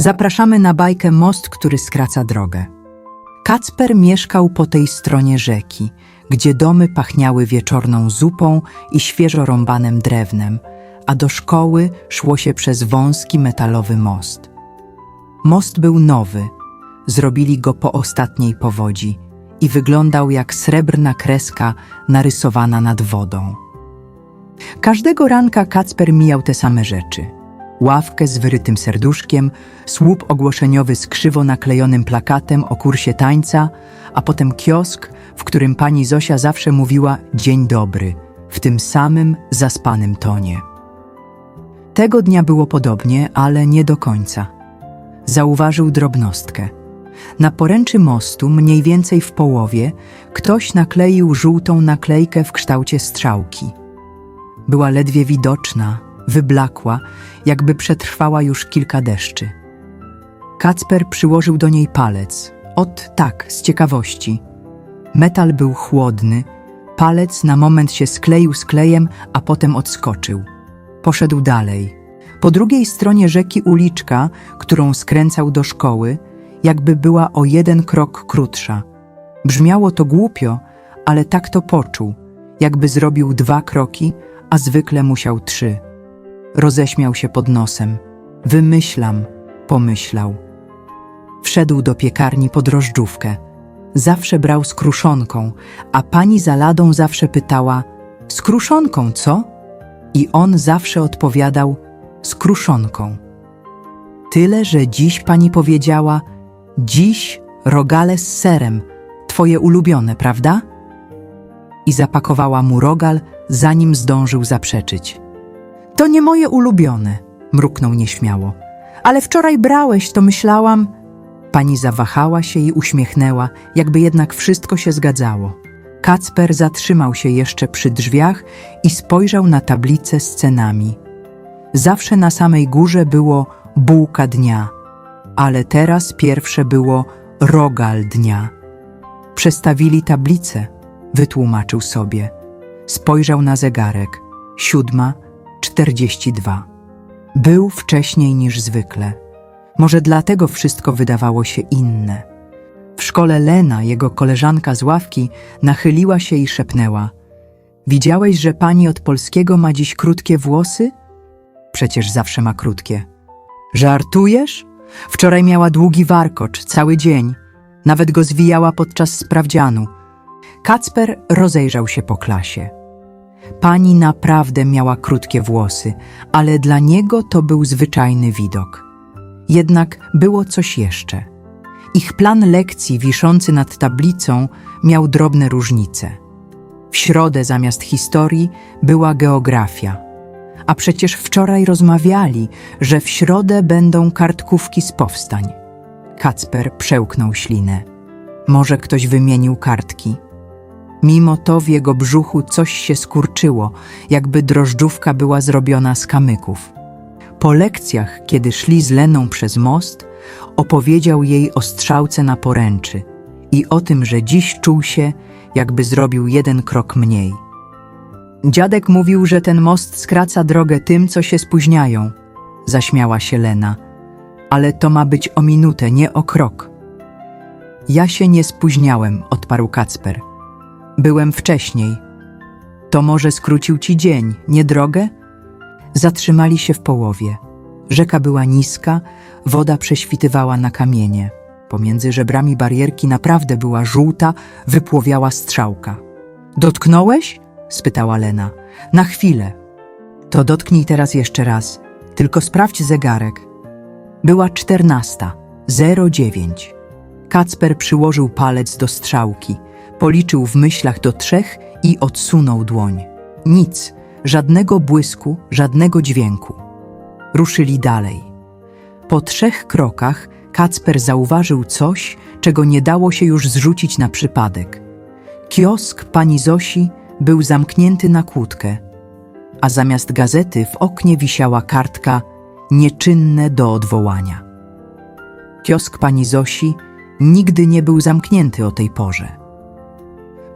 Zapraszamy na bajkę Most, który skraca drogę. Kacper mieszkał po tej stronie rzeki, gdzie domy pachniały wieczorną zupą i świeżo rąbanym drewnem, a do szkoły szło się przez wąski metalowy most. Most był nowy, zrobili go po ostatniej powodzi i wyglądał jak srebrna kreska narysowana nad wodą. Każdego ranka Kacper mijał te same rzeczy. Ławkę z wyrytym serduszkiem, słup ogłoszeniowy z krzywo naklejonym plakatem o kursie tańca, a potem kiosk, w którym pani Zosia zawsze mówiła dzień dobry, w tym samym zaspanym tonie. Tego dnia było podobnie, ale nie do końca. Zauważył drobnostkę. Na poręczy mostu, mniej więcej w połowie, ktoś nakleił żółtą naklejkę w kształcie strzałki. Była ledwie widoczna, wyblakła, jakby przetrwała już kilka deszczy. Kacper przyłożył do niej palec. Ot tak, z ciekawości. Metal był chłodny, palec na moment się skleił z klejem, a potem odskoczył. Poszedł dalej. Po drugiej stronie rzeki uliczka, którą skręcał do szkoły, jakby była o jeden krok krótsza. Brzmiało to głupio, ale tak to poczuł, jakby zrobił dwa kroki, a zwykle musiał trzy. Roześmiał się pod nosem. Wymyślam, pomyślał. Wszedł do piekarni po drożdżówkę. Zawsze brał z kruszonką, a pani za ladą zawsze pytała: Z kruszonką, co? I on zawsze odpowiadał: Z kruszonką. Tyle, że dziś pani powiedziała: Dziś rogale z serem, twoje ulubione, prawda? I zapakowała mu rogal, zanim zdążył zaprzeczyć. To nie moje ulubione, mruknął nieśmiało. Ale wczoraj brałeś, to myślałam. Pani zawahała się i uśmiechnęła, jakby jednak wszystko się zgadzało. Kacper zatrzymał się jeszcze przy drzwiach i spojrzał na tablicę z cenami. Zawsze na samej górze było bułka dnia, ale teraz pierwsze było rogal dnia. Przestawili tablicę, wytłumaczył sobie. Spojrzał na zegarek. Siódma, czterdzieści dwa. Był wcześniej niż zwykle. Może dlatego wszystko wydawało się inne. W szkole Lena, jego koleżanka z ławki, nachyliła się i szepnęła: Widziałeś, że pani od polskiego ma dziś krótkie włosy? Przecież zawsze ma krótkie. Żartujesz? Wczoraj miała długi warkocz, cały dzień. Nawet go zwijała podczas sprawdzianu. Kacper rozejrzał się po klasie. Pani naprawdę miała krótkie włosy, ale dla niego to był zwyczajny widok. Jednak było coś jeszcze. Ich plan lekcji wiszący nad tablicą miał drobne różnice. W środę zamiast historii była geografia. A przecież wczoraj rozmawiali, że w środę będą kartkówki z powstań. Kacper przełknął ślinę. Może ktoś wymienił kartki? Mimo to w jego brzuchu coś się skurczyło, jakby drożdżówka była zrobiona z kamyków. Po lekcjach, kiedy szli z Leną przez most, opowiedział jej o strzałce na poręczy i o tym, że dziś czuł się, jakby zrobił jeden krok mniej. Dziadek mówił, że ten most skraca drogę tym, co się spóźniają, zaśmiała się Lena. Ale to ma być o minutę, nie o krok. Ja się nie spóźniałem, odparł Kacper. Byłem wcześniej. To może skrócił ci dzień, nie drogę? Zatrzymali się w połowie. Rzeka była niska, woda prześwitywała na kamienie. Pomiędzy żebrami barierki naprawdę była żółta, wypłowiała strzałka. Dotknąłeś? spytała Lena. Na chwilę. To dotknij teraz jeszcze raz. Tylko sprawdź zegarek. Była czternasta, zero dziewięć. Kacper przyłożył palec do strzałki, policzył w myślach do trzech i odsunął dłoń. Nic, żadnego błysku, żadnego dźwięku. Ruszyli dalej. Po trzech krokach Kacper zauważył coś, czego nie dało się już zrzucić na przypadek. Kiosk pani Zosi był zamknięty na kłódkę, a zamiast gazety w oknie wisiała kartka nieczynne do odwołania. Kiosk pani Zosi nigdy nie był zamknięty o tej porze.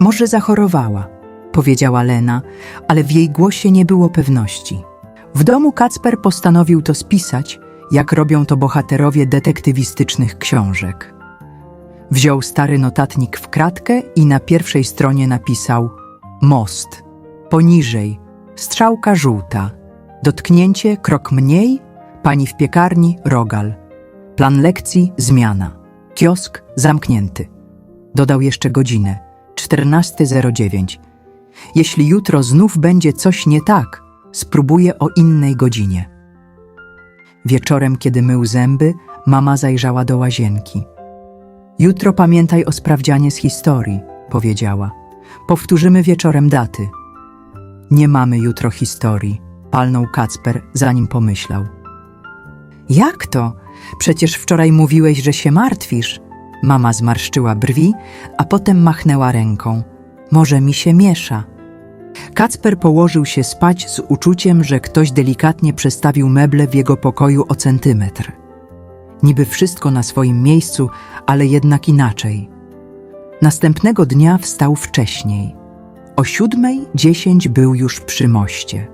Może zachorowała, powiedziała Lena, ale w jej głosie nie było pewności. W domu Kacper postanowił to spisać jak robią to bohaterowie detektywistycznych książek. Wziął stary notatnik w kratkę i na pierwszej stronie napisał most. Poniżej strzałka żółta. Dotknięcie krok mniej, pani w piekarni rogal. Plan lekcji zmiana. Kiosk zamknięty. Dodał jeszcze godzinę 14.09. Jeśli jutro znów będzie coś nie tak, spróbuję o innej godzinie. Wieczorem, kiedy mył zęby, mama zajrzała do łazienki. Jutro pamiętaj o sprawdzianie z historii, powiedziała. Powtórzymy wieczorem daty. Nie mamy jutro historii, palnął Kacper, zanim pomyślał. Jak to? Przecież wczoraj mówiłeś, że się martwisz. Mama zmarszczyła brwi, a potem machnęła ręką. Może mi się miesza. Kacper położył się spać z uczuciem, że ktoś delikatnie przestawił meble w jego pokoju o centymetr. Niby wszystko na swoim miejscu, ale jednak inaczej. Następnego dnia wstał wcześniej. O siódmej dziesięć był już przy moście.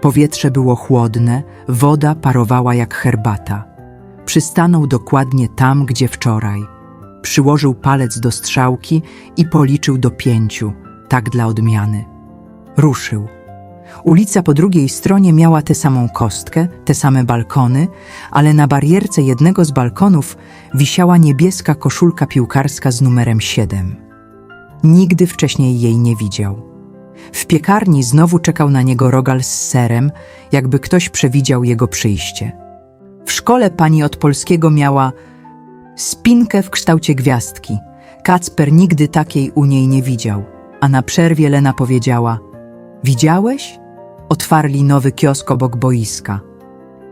Powietrze było chłodne, woda parowała jak herbata. Przystanął dokładnie tam, gdzie wczoraj. Przyłożył palec do strzałki i policzył do pięciu, tak dla odmiany. Ruszył. Ulica po drugiej stronie miała tę samą kostkę, te same balkony, ale na barierce jednego z balkonów wisiała niebieska koszulka piłkarska z numerem 7. Nigdy wcześniej jej nie widział. W piekarni znowu czekał na niego rogal z serem, jakby ktoś przewidział jego przyjście. W szkole pani od polskiego miała spinkę w kształcie gwiazdki. Kacper nigdy takiej u niej nie widział, a na przerwie Lena powiedziała: Widziałeś? Otwarli nowy kiosk obok boiska.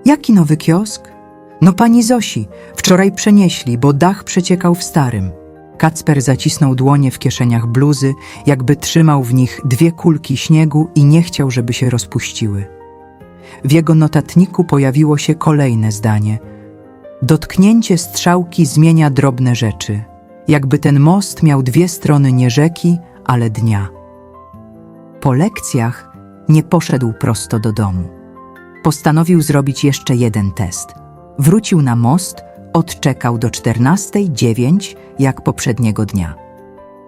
Jaki nowy kiosk? No pani Zosi, wczoraj przenieśli, bo dach przeciekał w starym. Kacper zacisnął dłonie w kieszeniach bluzy, jakby trzymał w nich dwie kulki śniegu i nie chciał, żeby się rozpuściły. W jego notatniku pojawiło się kolejne zdanie. Dotknięcie strzałki zmienia drobne rzeczy, jakby ten most miał dwie strony nie rzeki, ale dnia. Po lekcjach nie poszedł prosto do domu. Postanowił zrobić jeszcze jeden test. Wrócił na most, odczekał do 14.09 jak poprzedniego dnia.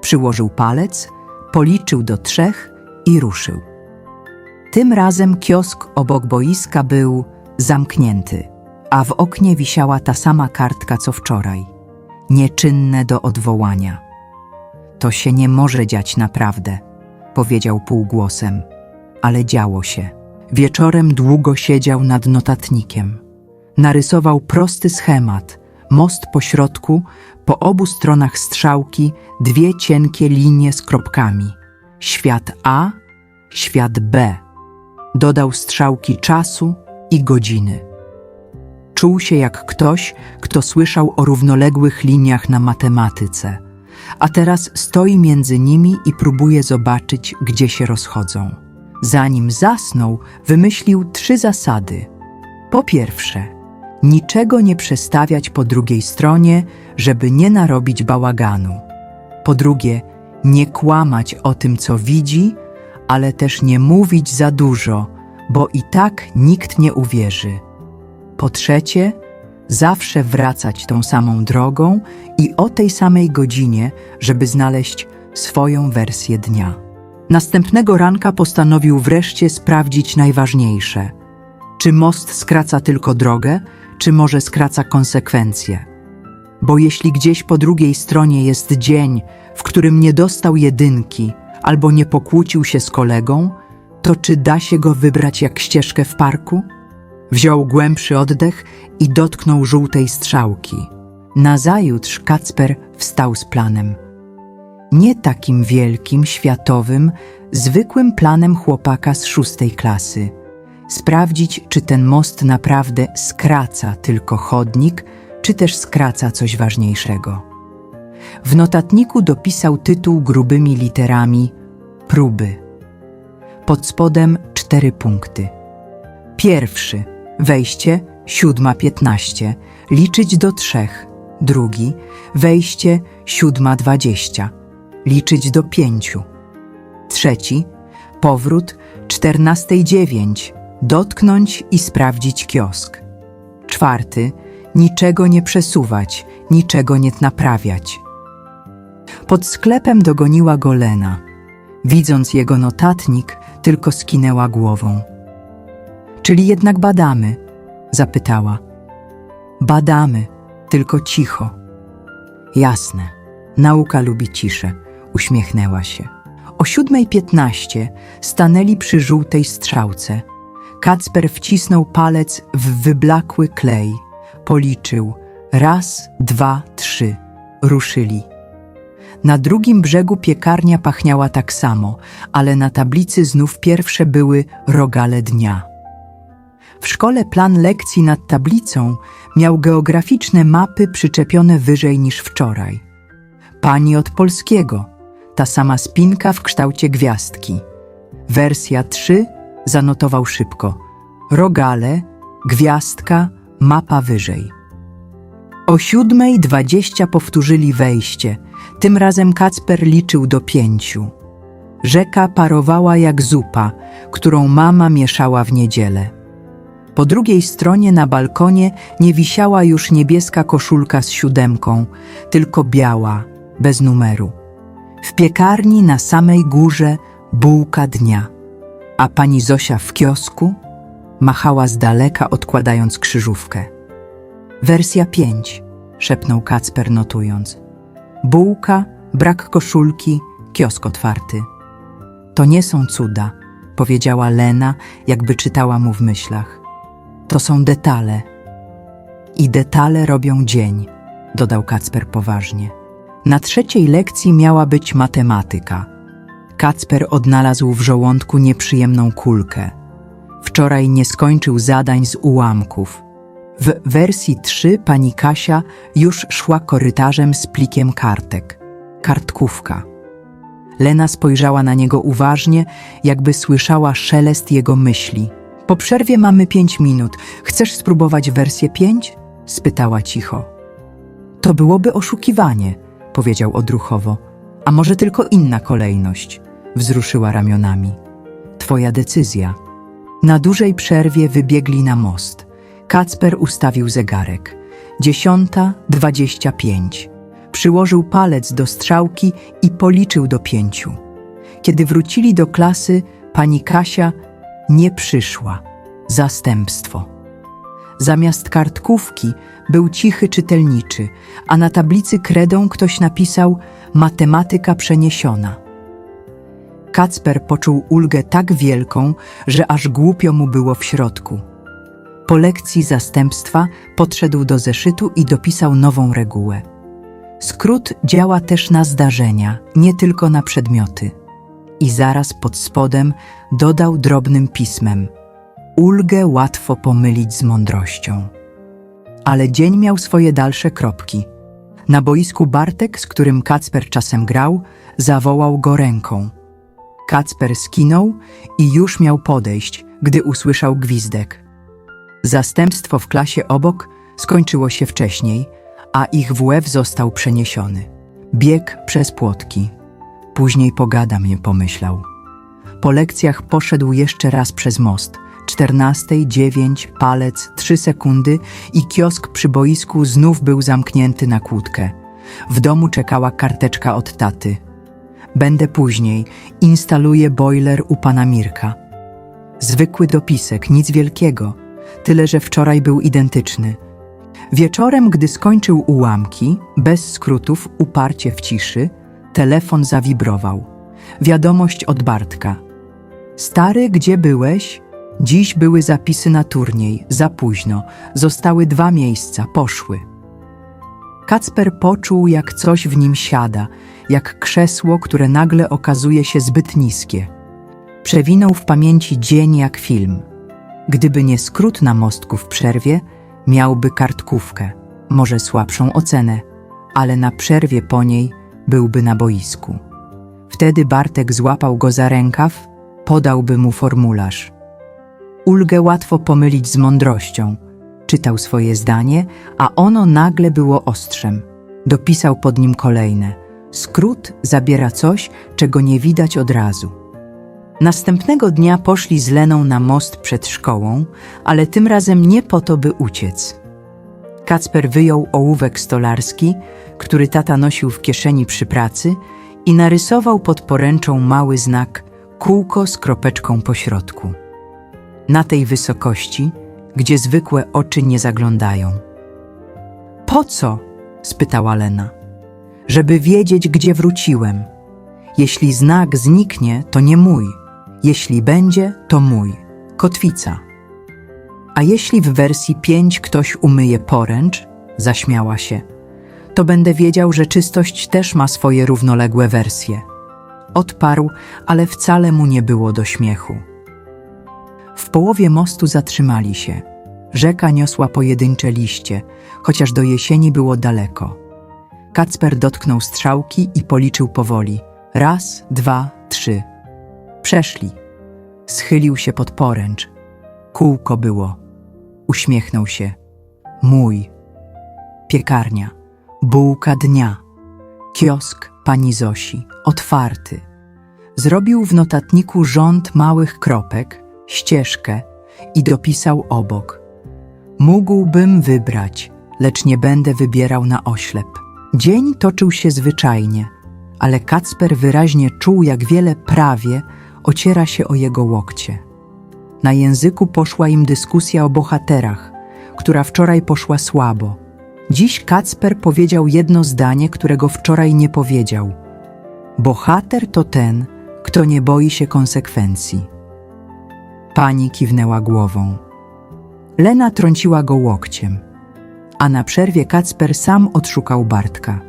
Przyłożył palec, policzył do trzech i ruszył. Tym razem kiosk obok boiska był zamknięty, a w oknie wisiała ta sama kartka co wczoraj. Nieczynne do odwołania. To się nie może dziać naprawdę, powiedział półgłosem, ale działo się. Wieczorem długo siedział nad notatnikiem. Narysował prosty schemat, most po środku, po obu stronach strzałki dwie cienkie linie z kropkami. Świat A, świat B. Dodał strzałki czasu i godziny. Czuł się jak ktoś, kto słyszał o równoległych liniach na matematyce, a teraz stoi między nimi i próbuje zobaczyć, gdzie się rozchodzą. Zanim zasnął, wymyślił trzy zasady. Po pierwsze, niczego nie przestawiać po drugiej stronie, żeby nie narobić bałaganu. Po drugie, nie kłamać o tym, co widzi, ale też nie mówić za dużo, bo i tak nikt nie uwierzy. Po trzecie, zawsze wracać tą samą drogą i o tej samej godzinie, żeby znaleźć swoją wersję dnia. Następnego ranka postanowił wreszcie sprawdzić najważniejsze: czy most skraca tylko drogę, czy może skraca konsekwencje. Bo jeśli gdzieś po drugiej stronie jest dzień, w którym nie dostał jedynki albo nie pokłócił się z kolegą, to czy da się go wybrać jak ścieżkę w parku? Wziął głębszy oddech i dotknął żółtej strzałki. Nazajutrz Kacper wstał z planem. Nie takim wielkim, światowym, zwykłym planem chłopaka z szóstej klasy. Sprawdzić, czy ten most naprawdę skraca tylko chodnik, czy też skraca coś ważniejszego. W notatniku dopisał tytuł grubymi literami próby. Pod spodem cztery punkty. Pierwszy wejście siódma piętnaście, liczyć do trzech. Drugi wejście siódma dwadzieścia, liczyć do pięciu. Trzeci powrót czternastej dziewięć, dotknąć i sprawdzić kiosk. Czwarty, niczego nie przesuwać, niczego nie naprawiać. Pod sklepem dogoniła go Lena. Widząc jego notatnik, tylko skinęła głową. Czyli jednak badamy? zapytała. Badamy, tylko cicho. Jasne, nauka lubi ciszę, uśmiechnęła się. O siódmej piętnaście stanęli przy żółtej strzałce. Kacper wcisnął palec w wyblakły klej. Policzył. Raz, dwa, trzy. Ruszyli. Na drugim brzegu piekarnia pachniała tak samo, ale na tablicy znów pierwsze były rogale dnia. W szkole plan lekcji nad tablicą miał geograficzne mapy przyczepione wyżej niż wczoraj. Pani od polskiego, ta sama spinka w kształcie gwiazdki. Wersja 3 zanotował szybko. Rogale, gwiazdka, mapa wyżej. O siódmej dwadzieścia powtórzyli wejście. Tym razem Kacper liczył do pięciu. Rzeka parowała jak zupa, którą mama mieszała w niedzielę. Po drugiej stronie na balkonie nie wisiała już niebieska koszulka z siódemką, tylko biała, bez numeru. W piekarni na samej górze bułka dnia, a pani Zosia w kiosku machała z daleka, odkładając krzyżówkę. Wersja 5, szepnął Kacper notując. Bułka, brak koszulki, kiosk otwarty. To nie są cuda, powiedziała Lena, jakby czytała mu w myślach. To są detale. I detale robią dzień, dodał Kacper poważnie. Na trzeciej lekcji miała być matematyka. Kacper odnalazł w żołądku nieprzyjemną kulkę. Wczoraj nie skończył zadań z ułamków. W wersji 3 pani Kasia już szła korytarzem z plikiem kartek. Kartkówka. Lena spojrzała na niego uważnie, jakby słyszała szelest jego myśli. Po przerwie mamy pięć minut. Chcesz spróbować wersję 5? spytała cicho. To byłoby oszukiwanie, powiedział odruchowo. A może tylko inna kolejność? Wzruszyła ramionami. Twoja decyzja. Na dużej przerwie wybiegli na most. Kacper ustawił zegarek. Dziesiąta, dwadzieścia pięć. Przyłożył palec do strzałki i policzył do pięciu. Kiedy wrócili do klasy, pani Kasia nie przyszła. Zastępstwo. Zamiast kartkówki był cichy czytelniczy, a na tablicy kredą ktoś napisał matematyka przeniesiona. Kacper poczuł ulgę tak wielką, że aż głupio mu było w środku. Po lekcji zastępstwa podszedł do zeszytu i dopisał nową regułę. Skrót działa też na zdarzenia, nie tylko na przedmioty. I zaraz pod spodem dodał drobnym pismem: Ulgę łatwo pomylić z mądrością. Ale dzień miał swoje dalsze kropki. Na boisku Bartek, z którym Kacper czasem grał, zawołał go ręką. Kacper skinął i już miał podejść, gdy usłyszał gwizdek. Zastępstwo w klasie obok skończyło się wcześniej, a ich WF został przeniesiony. Bieg przez płotki. Później pogadam, nie pomyślał. Po lekcjach poszedł jeszcze raz przez most. Czternastej, dziewięć, palec, trzy sekundy i kiosk przy boisku znów był zamknięty na kłódkę. W domu czekała karteczka od taty. Będę później, instaluję boiler u pana Mirka. Zwykły dopisek, nic wielkiego, tyle że wczoraj był identyczny. Wieczorem, gdy skończył ułamki, bez skrótów, uparcie w ciszy, telefon zawibrował. Wiadomość od Bartka. Stary, gdzie byłeś? Dziś były zapisy na turniej, za późno. Zostały dwa miejsca, poszły. Kacper poczuł, jak coś w nim siada, jak krzesło, które nagle okazuje się zbyt niskie. Przewinął w pamięci dzień jak film. Gdyby nie skrót na mostku w przerwie, miałby kartkówkę, może słabszą ocenę, ale na przerwie po niej byłby na boisku. Wtedy Bartek złapał go za rękaw, podałby mu formularz. Ulgę łatwo pomylić z mądrością. Czytał swoje zdanie, a ono nagle było ostrzem. Dopisał pod nim kolejne. Skrót zabiera coś, czego nie widać od razu. Następnego dnia poszli z Leną na most przed szkołą, ale tym razem nie po to, by uciec. Kacper wyjął ołówek stolarski, który tata nosił w kieszeni przy pracy i narysował pod poręczą mały znak kółko z kropeczką po środku. Na tej wysokości, gdzie zwykłe oczy nie zaglądają. Po co? spytała Lena. Żeby wiedzieć, gdzie wróciłem. Jeśli znak zniknie, to nie mój. Jeśli będzie, to mój. Kotwica. A jeśli w wersji 5 ktoś umyje poręcz, zaśmiała się, to będę wiedział, że czystość też ma swoje równoległe wersje. Odparł, ale wcale mu nie było do śmiechu. W połowie mostu zatrzymali się. Rzeka niosła pojedyncze liście, chociaż do jesieni było daleko. Kacper dotknął strzałki i policzył powoli. Raz, dwa, trzy. Przeszli. Schylił się pod poręcz. Kółko było. Uśmiechnął się. Mój. Piekarnia. Bułka dnia. Kiosk pani Zosi. Otwarty. Zrobił w notatniku rząd małych kropek, ścieżkę i dopisał obok. Mógłbym wybrać, lecz nie będę wybierał na oślep. Dzień toczył się zwyczajnie, ale Kacper wyraźnie czuł, jak wiele prawie ociera się o jego łokcie. Na języku poszła im dyskusja o bohaterach, która wczoraj poszła słabo. Dziś Kacper powiedział jedno zdanie, którego wczoraj nie powiedział. Bohater to ten, kto nie boi się konsekwencji. Pani kiwnęła głową. Lena trąciła go łokciem, a na przerwie Kacper sam odszukał Bartka.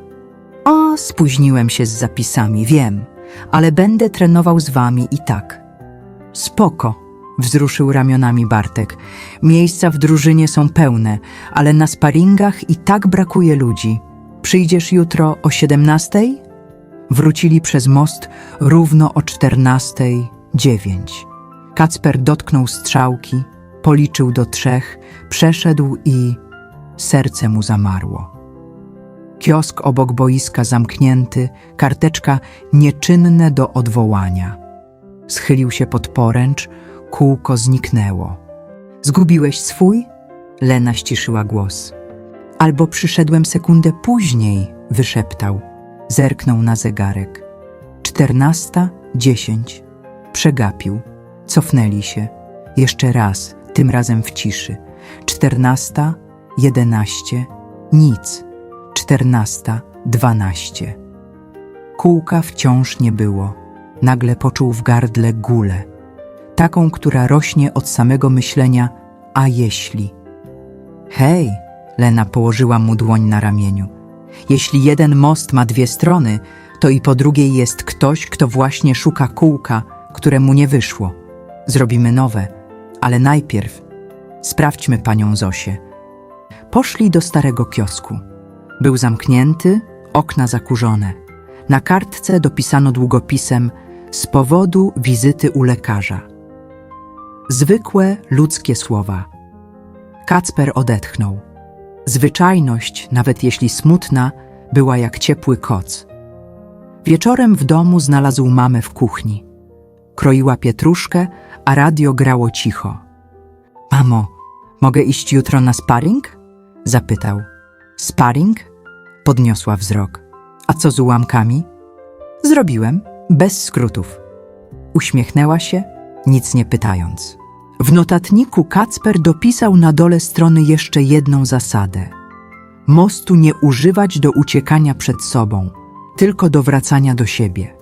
O, spóźniłem się z zapisami, wiem, ale będę trenował z wami i tak. Spoko, wzruszył ramionami Bartek. Miejsca w drużynie są pełne, ale na sparingach i tak brakuje ludzi. Przyjdziesz jutro o siedemnastej? Wrócili przez most równo o czternastej dziewięć. Kacper dotknął strzałki, policzył do trzech, przeszedł i serce mu zamarło. Kiosk obok boiska zamknięty, karteczka nieczynne do odwołania. Schylił się pod poręcz, kółko zniknęło. Zgubiłeś swój? Lena ściszyła głos. Albo przyszedłem sekundę później, wyszeptał. Zerknął na zegarek. Czternasta, dziesięć. Przegapił. Cofnęli się. Jeszcze raz, tym razem w ciszy. Czternasta, jedenaście, nic. Czternasta, dwanaście. Kółka wciąż nie było. Nagle poczuł w gardle gulę. Taką, która rośnie od samego myślenia, a jeśli. Hej, Lena położyła mu dłoń na ramieniu. Jeśli jeden most ma dwie strony, to i po drugiej jest ktoś, kto właśnie szuka kółka, któremu nie wyszło. Zrobimy nowe, ale najpierw sprawdźmy panią Zosię. Poszli do starego kiosku. Był zamknięty, okna zakurzone. Na kartce dopisano długopisem z powodu wizyty u lekarza. Zwykłe ludzkie słowa. Kacper odetchnął. Zwyczajność, nawet jeśli smutna, była jak ciepły koc. Wieczorem w domu znalazł mamę w kuchni. Kroiła pietruszkę, a radio grało cicho. Mamo, mogę iść jutro na sparring? Zapytał. Sparring? Podniosła wzrok. A co z ułamkami? Zrobiłem, bez skrótów. Uśmiechnęła się, nic nie pytając. W notatniku Kacper dopisał na dole strony jeszcze jedną zasadę. Mostu nie używać do uciekania przed sobą, tylko do wracania do siebie.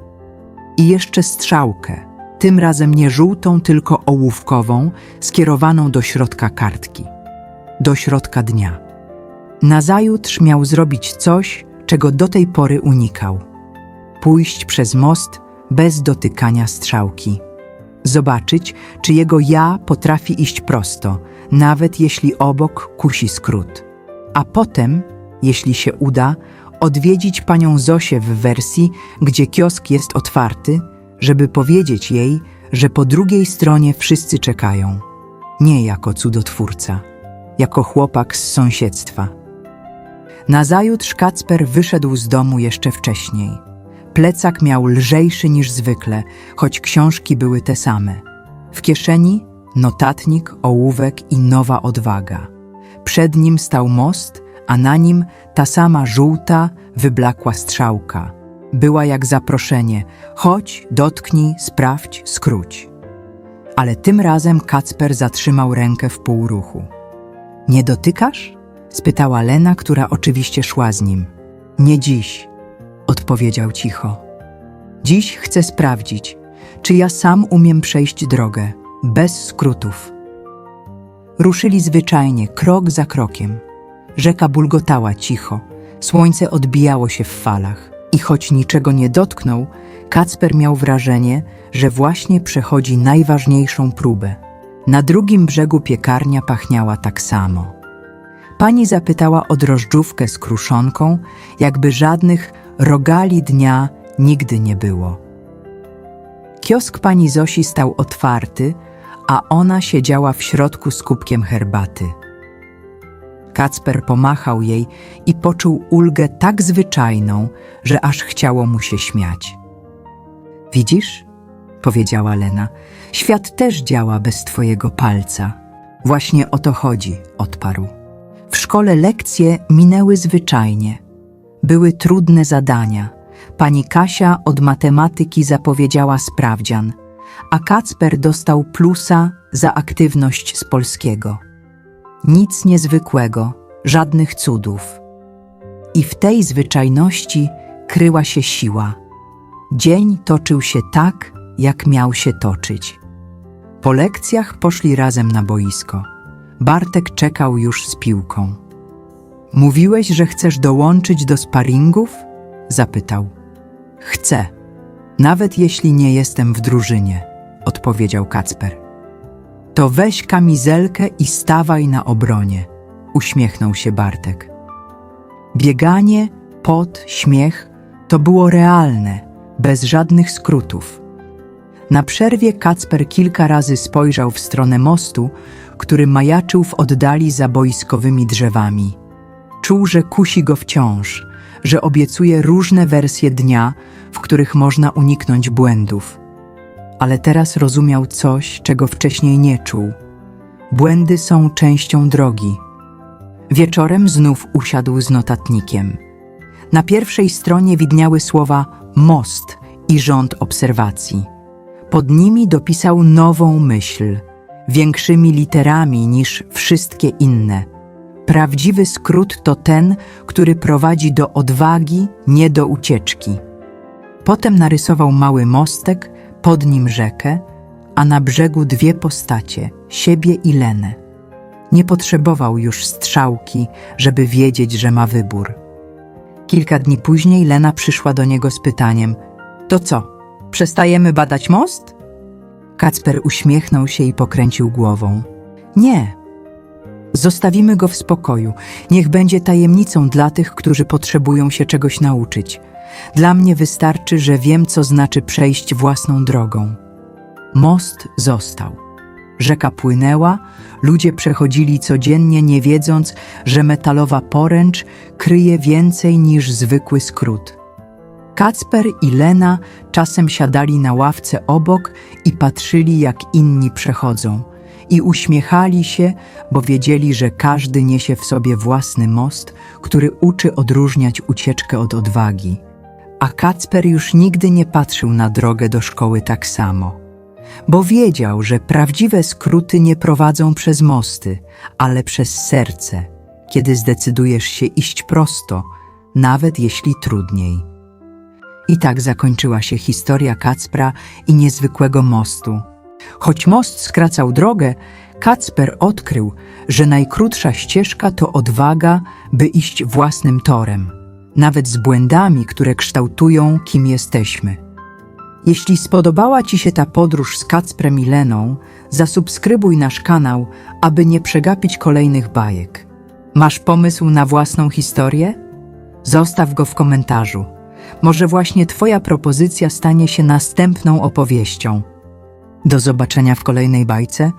I jeszcze strzałkę, tym razem nie żółtą, tylko ołówkową, skierowaną do środka kartki. Do środka dnia. Nazajutrz miał zrobić coś, czego do tej pory unikał. Pójść przez most bez dotykania strzałki. Zobaczyć, czy jego ja potrafi iść prosto, nawet jeśli obok kusi skrót. A potem, jeśli się uda, odwiedzić panią Zosię w wersji, gdzie kiosk jest otwarty, żeby powiedzieć jej, że po drugiej stronie wszyscy czekają. Nie jako cudotwórca, jako chłopak z sąsiedztwa. Nazajutrz Kacper wyszedł z domu jeszcze wcześniej. Plecak miał lżejszy niż zwykle, choć książki były te same. W kieszeni notatnik, ołówek i nowa odwaga. Przed nim stał most, a na nim ta sama żółta, wyblakła strzałka. Była jak zaproszenie: chodź, dotknij, sprawdź, skróć. Ale tym razem Kacper zatrzymał rękę w półruchu. Nie dotykasz? spytała Lena, która oczywiście szła z nim. Nie dziś, odpowiedział cicho. Dziś chcę sprawdzić, czy ja sam umiem przejść drogę, bez skrótów. Ruszyli zwyczajnie, krok za krokiem. Rzeka bulgotała cicho, słońce odbijało się w falach i choć niczego nie dotknął, Kacper miał wrażenie, że właśnie przechodzi najważniejszą próbę. Na drugim brzegu piekarnia pachniała tak samo. Pani zapytała o drożdżówkę z kruszonką, jakby żadnych rogali dnia nigdy nie było. Kiosk pani Zosi stał otwarty, a ona siedziała w środku z kubkiem herbaty. Kacper pomachał jej i poczuł ulgę tak zwyczajną, że aż chciało mu się śmiać. Widzisz? powiedziała Lena. Świat też działa bez twojego palca. Właśnie o to chodzi, odparł. W szkole lekcje minęły zwyczajnie. Były trudne zadania. Pani Kasia od matematyki zapowiedziała sprawdzian, a Kacper dostał plusa za aktywność z polskiego. Nic niezwykłego, żadnych cudów. I w tej zwyczajności kryła się siła. Dzień toczył się tak, jak miał się toczyć. Po lekcjach poszli razem na boisko. Bartek czekał już z piłką. Mówiłeś, że chcesz dołączyć do sparingów? zapytał. Chcę, nawet jeśli nie jestem w drużynie, odpowiedział Kacper. To weź kamizelkę i stawaj na obronie, uśmiechnął się Bartek. Bieganie, pot, śmiech to było realne, bez żadnych skrótów. Na przerwie Kacper kilka razy spojrzał w stronę mostu, który majaczył w oddali za boiskowymi drzewami. Czuł, że kusi go wciąż, że obiecuje różne wersje dnia, w których można uniknąć błędów. Ale teraz rozumiał coś, czego wcześniej nie czuł. Błędy są częścią drogi. Wieczorem znów usiadł z notatnikiem. Na pierwszej stronie widniały słowa most i rząd obserwacji. Pod nimi dopisał nową myśl, większymi literami niż wszystkie inne. Prawdziwy skrót to ten, który prowadzi do odwagi, nie do ucieczki. Potem narysował mały mostek, pod nim rzekę, a na brzegu dwie postacie siebie i Lenę. Nie potrzebował już strzałki, żeby wiedzieć, że ma wybór. Kilka dni później Lena przyszła do niego z pytaniem: To co, przestajemy badać most? Kacper uśmiechnął się i pokręcił głową. Nie. Zostawimy go w spokoju. Niech będzie tajemnicą dla tych, którzy potrzebują się czegoś nauczyć. Dla mnie wystarczy, że wiem, co znaczy przejść własną drogą. Most został. Rzeka płynęła, ludzie przechodzili codziennie, nie wiedząc, że metalowa poręcz kryje więcej niż zwykły skrót. Kacper i Lena czasem siadali na ławce obok i patrzyli, jak inni przechodzą. I uśmiechali się, bo wiedzieli, że każdy niesie w sobie własny most, który uczy odróżniać ucieczkę od odwagi. A Kacper już nigdy nie patrzył na drogę do szkoły tak samo, bo wiedział, że prawdziwe skróty nie prowadzą przez mosty, ale przez serce, kiedy zdecydujesz się iść prosto, nawet jeśli trudniej. I tak zakończyła się historia Kacpra i niezwykłego mostu. Choć most skracał drogę, Kacper odkrył, że najkrótsza ścieżka to odwaga, by iść własnym torem, nawet z błędami, które kształtują, kim jesteśmy. Jeśli spodobała Ci się ta podróż z Kacprem i Leną, zasubskrybuj nasz kanał, aby nie przegapić kolejnych bajek. Masz pomysł na własną historię? Zostaw go w komentarzu. Może właśnie Twoja propozycja stanie się następną opowieścią. Do zobaczenia w kolejnej bajce.